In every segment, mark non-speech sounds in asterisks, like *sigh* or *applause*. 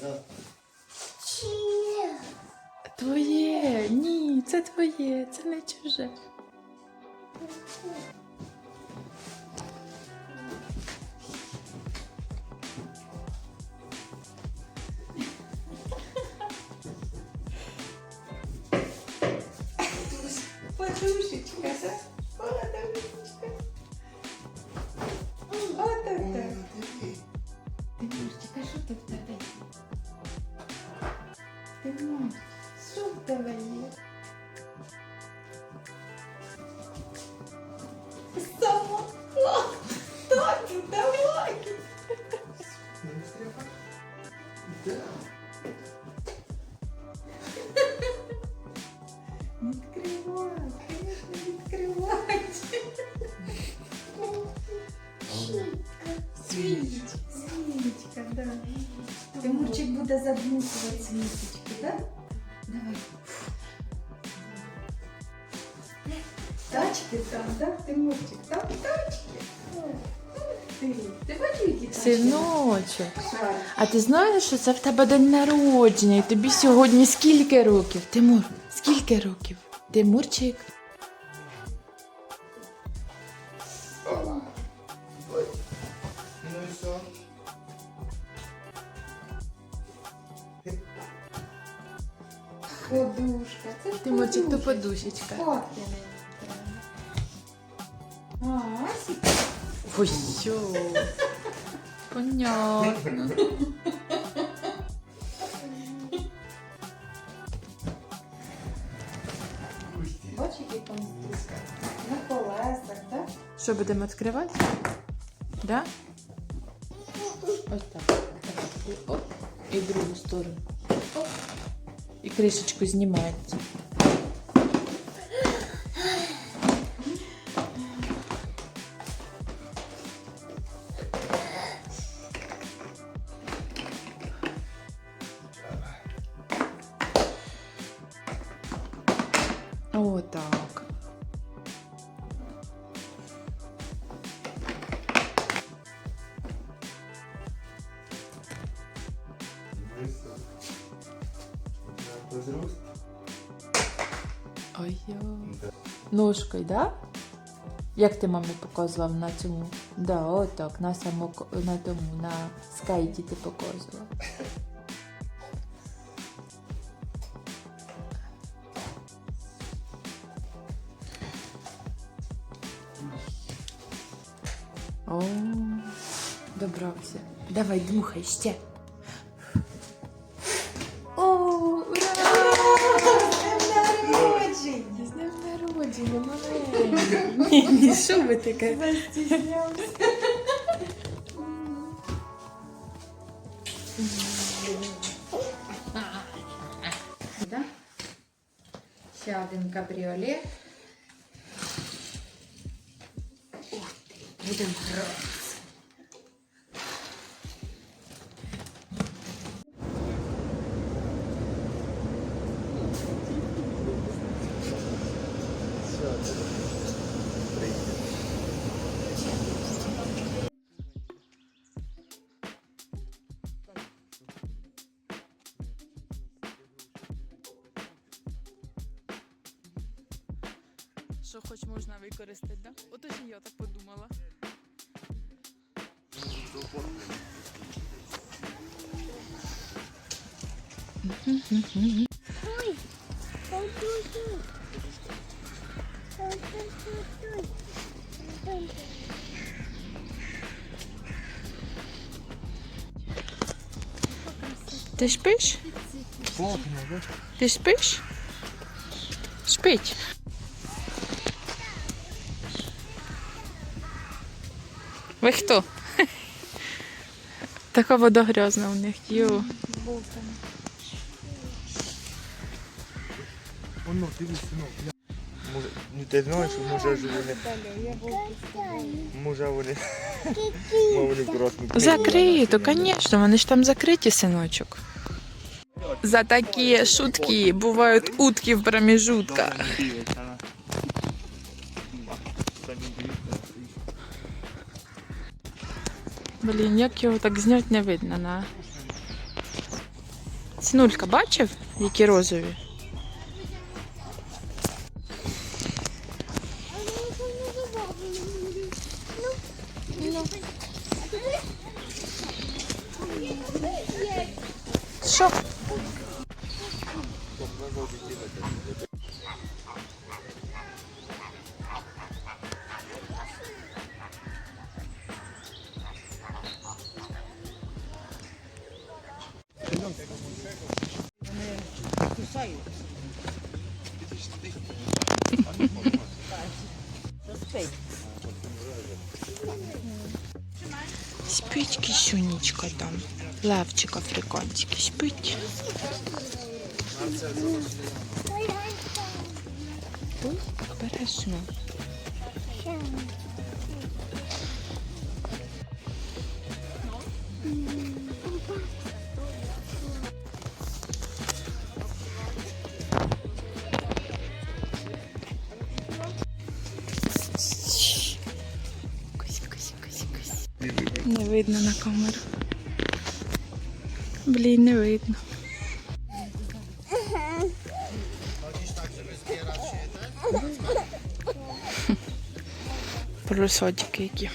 Казав, Твоє, ні, це твоє, це не чуже. Тимур, задмухувати свічечки, да? Давай. Тачки там, да? Тимурчик, там тачки. Ти, ти бачиш, які тачки? Синочок. А ти знаєш, що це в тебе день народження, і тобі сьогодні скільки років? Тимур, скільки років? Тимурчик. Подушка. Це ж Тимурчик, то подушечка. Фотки не треба. А, Асіка. Ой, йо. Понятно. На колесах, так? Що будемо відкривати? Да? Ось так. І Оп. І другу сторону. І кришечку знімається. Позрост? Ой-йо. Ножкою, да? Як ти мамі показував на цьому? Да, отак, на самоко... на тому, на скейті ти показував. О, добрався. Давай, дмухай ще. Ні, ні, що ви таке? Застіснявся. Да? Ще один кабріолет. Ух ти, будемо гратися. Що хоч можна використати, да? Ото ж і я так подумала. Ти спиш? Ти спиш? Спить. Ви хто? Така вода грязна у них. Йо. Воно, дивись, синок. Може, ну ти знаєш, що може ж вони, може вони, вони красну Закрито, звісно, вони ж там закриті, синочок. За такі шутки бувають утки в промежутках. Блін, як його так зняти не видно на Синулька, бачив, які розові? Що? Спить кисюнечка там. Левчик африканський спить. Ой. Видно на камеру. Блін, не видно. Просотики які.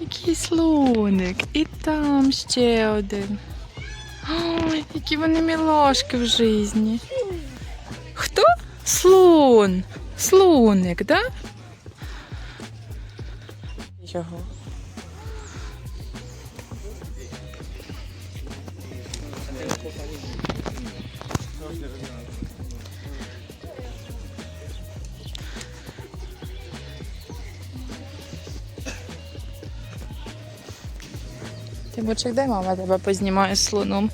Який слоник. І там ще один. Ой, які вони мілашки в житті. Хто? Слон. Слоник, да? Його. Тимурчик, дай мама тебе познімає слоном.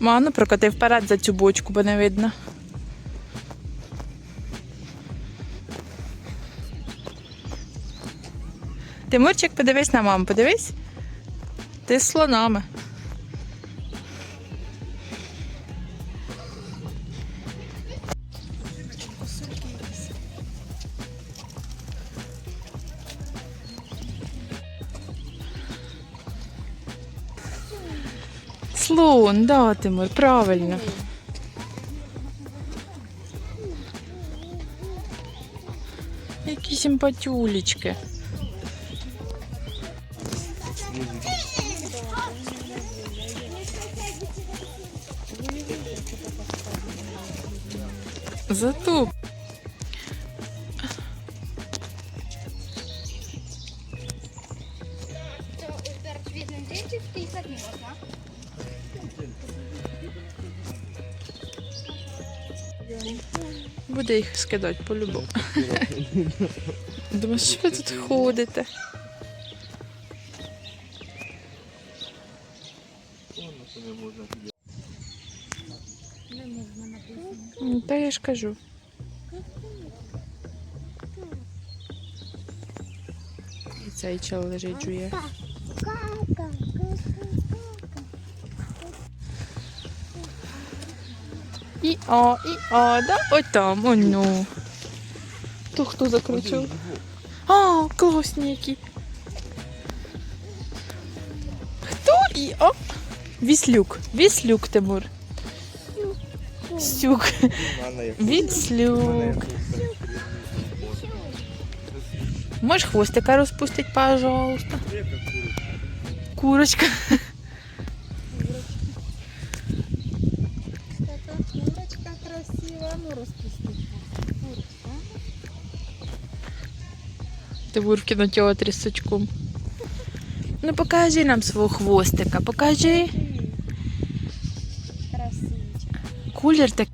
Ма, ну прокати вперед за цю бочку, бо не видно. Тимурчик, подивись на маму, подивись. Ти з слонами. Слон, да, Тимур, правильно. Які симпатюлечки. Можна. буде їх скидати по-любому. *laughs* Думаю, що ви тут ходите? Та я ж кажу. І цей чел лежить жує. І о, і о, да? Ось там, о ну. То хто закричав? А, класні які. Хто і о? Віслюк. Віслюк, Тимур. Сюк. Віслюк. Можеш хвостика розпустити, пожалуйста. Курочка. Курочка красива, ну розпусти. Тимур в кінотеатрі з сучком. Ну покажи нам свого хвостика, покажи. Кулер так.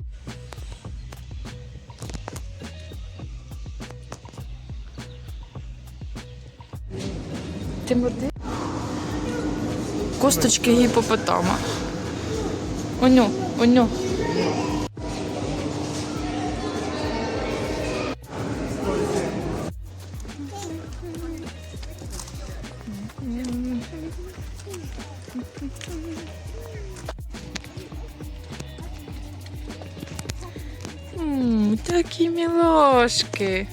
Тимур, ти? Косточки гіпопотама. Оню, оню. М,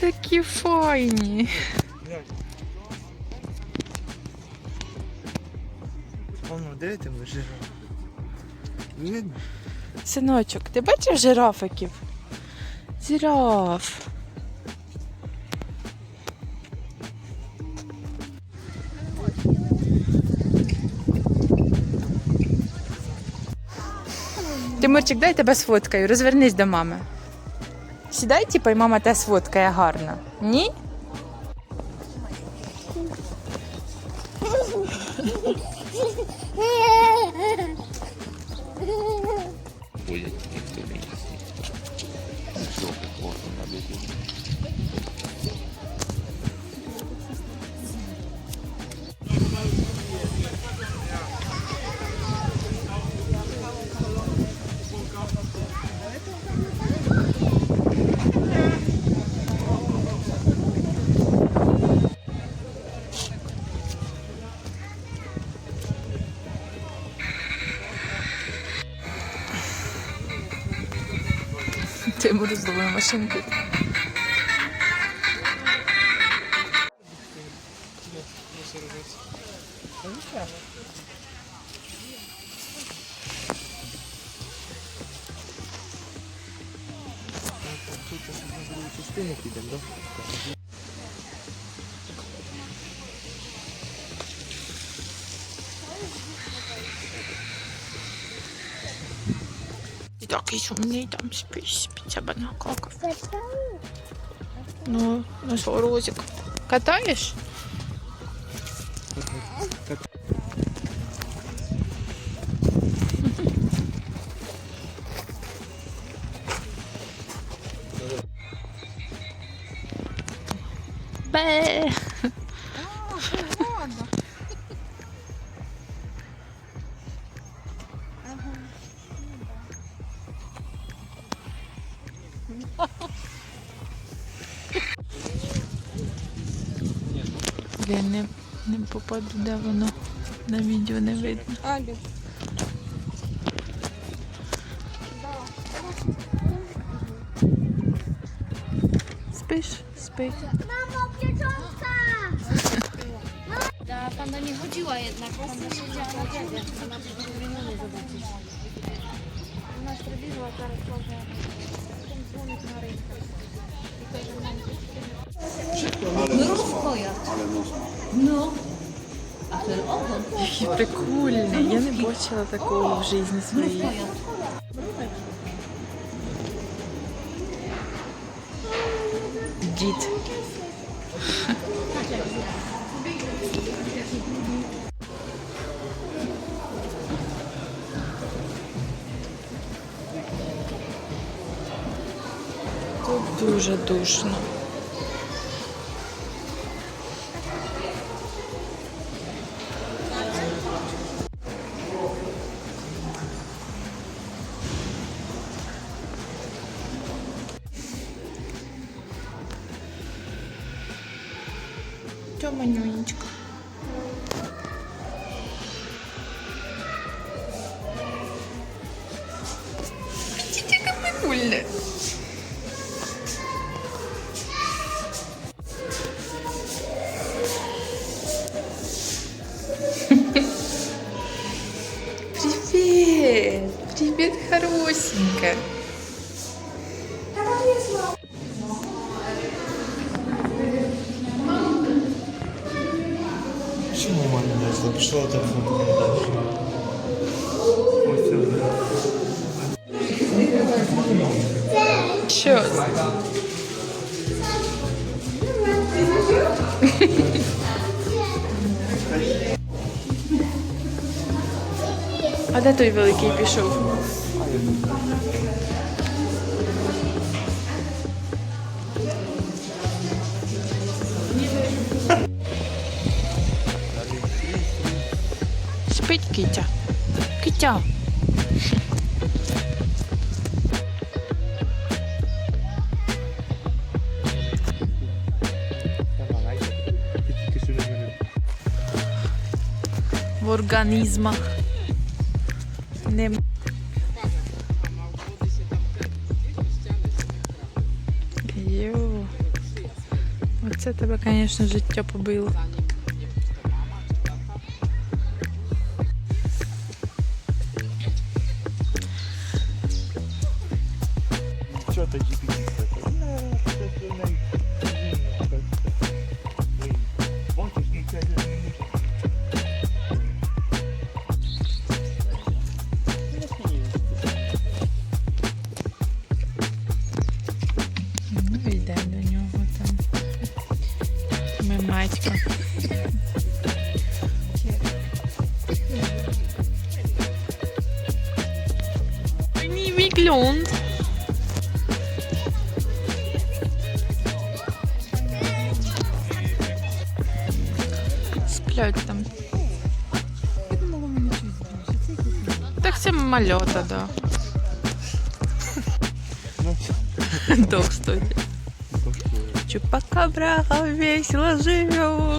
такі файні. Воно, де ти ми жираф? Видно? Синочок, ти бачив жирафиків? Жираф. Тимурчик, дай тебе сфоткаю, розвернись до мами. Сідай, типу, і мама те сфоткає гарно. Ні? Тимур зловив машинку. Тут Такий сумний там спить, спить, себе накакав. Ну, ну що, Розик, катаєш? Я не, не попаду, де воно на відео не видно. Алю. Спиш? Спи. Ta panda nie chodziła jednak, panda siedziała na dziadzie. Ona nie zobaczyć. Ona zrobiła teraz może że Який прикольний. Я не бачила такого в житті своїй. Тут дуже душно. Тьома нюнечка. Видите, как прикольно. Хорошенькая. Чому мама не дасть? Пішла телефон не дасть. Ось це. Що? А де той великий пішов? В організмах. Нем... Йо. Це тебе, звісно, життя побило. Що ти купляють там. Я думала, вони щось Так це мальота, да. *laughs* Док стоїть. Чупакабра весело живет.